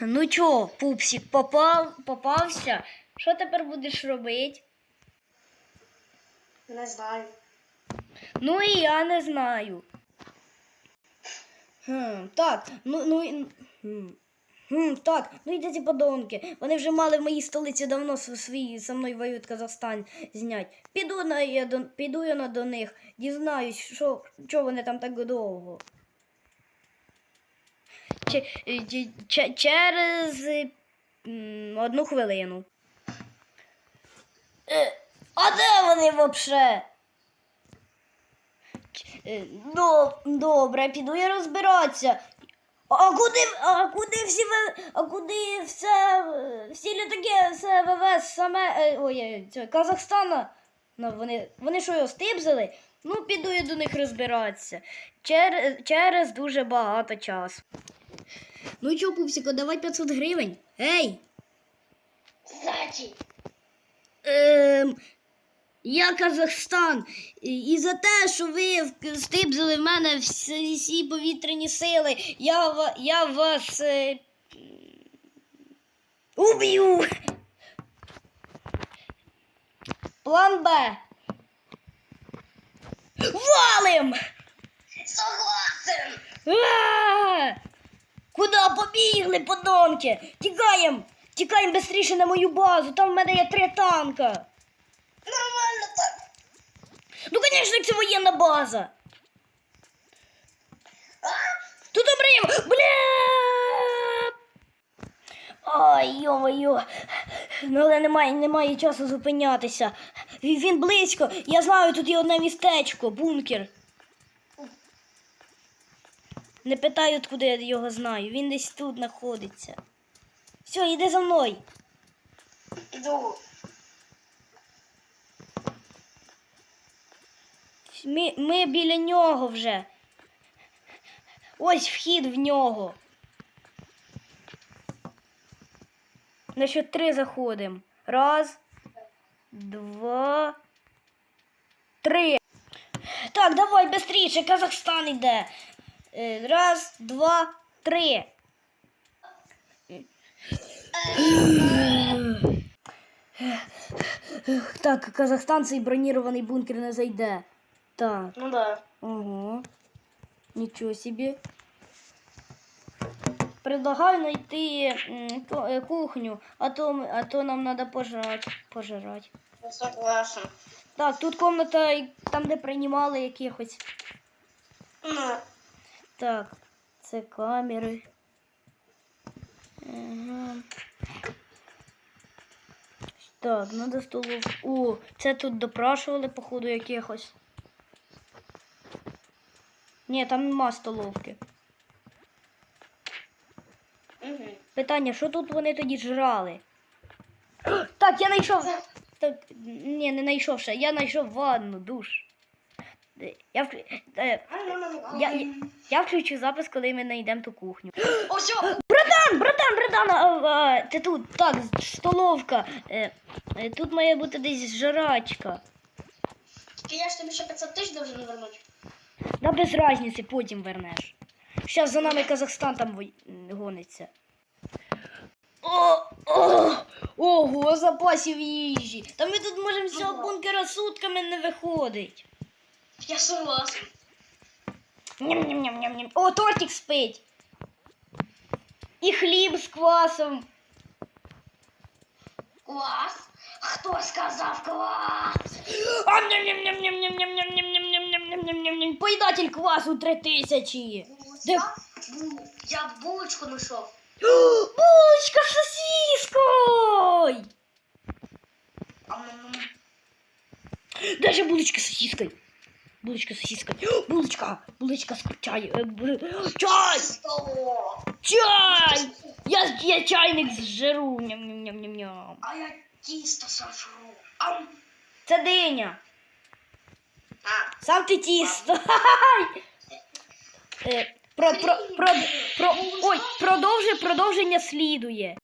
Ну чо, пупсик, попав, попався? Що тепер будеш робити? Не знаю. Ну і я не знаю. Хм, так, ну, ну і- хм. Так, ну і ці подонки. Вони вже мали в моїй столиці давно с- свій со мною воюють Казахстан знять. Піду на я до піду я на до них, дізнаюсь, що, що вони там так довго. Е, че- че- через одну хвилину. Е, а де вони взагалі? Е, добре, піду я розбиратися. А куди, а куди всі а куди все, всі літаки все ВВС саме ой, Казахстана? Ну, вони, вони що його стибзили? Ну, піду я до них розбиратися. Через, через дуже багато часу. Ну чо, пупсико, давай 500 гривень. Ей! Зачі. Ем, я Казахстан. І, і за те, що ви стибзили в мене всі, всі повітряні сили, я, я вас е, уб'ю. План Б. Валим! Согласен. А! Куди побігли, подонки? Тікаємо! Тікаємо швидше на мою базу, там в мене є три танка. Нормально так. Ну, звісно, це воєнна база. Тут обрив! Бля! Ой, йо-моє. Ну, але немає, немає часу зупинятися. Він близько. Я знаю, тут є одне містечко, бункер. Не питаю, куди я його знаю. Він десь тут знаходиться. Все, йди за мною. Іду. Ми, ми біля нього вже. Ось вхід в нього. На счет три заходимо. Раз, два, три. Так, давай быстріше, Казахстан йде. Е, Раз, два, три. Так, Казахстан цей бронірований бункер не зайде. Так. Ну да. Ого. Нічого собі. Предлагаю ку- е, кухню, а то, а то нам треба пожрати. пожрати. Я согласен. Так, тут комната, там, де приймали якихось. Ну. Так, це камери. Ага. Так, надо столов. О, це тут допрашували, походу, якихось. Ні, там нема столовки. Угу. Питання, що тут вони тоді жрали? Так, я знайшов. Так, ні, не знайшов ще. Я знайшов ванну, душ. Я, вк- е, я, я, я включу запис, коли ми знайдемо ту кухню. Ось. Братан, братан, братан, а, а, ти тут, так, столовка. Е, е, тут має бути десь жрачка. Я ж тобі ще 500 тисяч должен вернуть. Да без разниці, потім вернеш. Зараз за нами Казахстан там вой- гониться. О, о, ого, запасів їжі. Та ми тут можемо з цього бункера сутками не виходить. Я согласен. Ням-ням-ням-ням-ням. О, тортик спить. І хліб з квасом. Клас. Хто сказав клас? А ням-ням-ням-ням-ням-ням-ням-ням-ням-ням-ням-ням-ням-ням. Поїдатель квасу три тисячі. Де- Я, бу- я булочку знайшов. Булочка з сосіскою! Ам-нам-нам. Даже булочка с сосиской. Булочка с сосиской. О, Булочка! Булочка с чай. э, Чай! Чай! Я, я чайник зжеру. Ням-ням-ням-ням. А я тісто сожру. Ам. Це диня. А, Сам ти тісто. Е, Про, про, про, про, ой, продовжує, продовження слідує.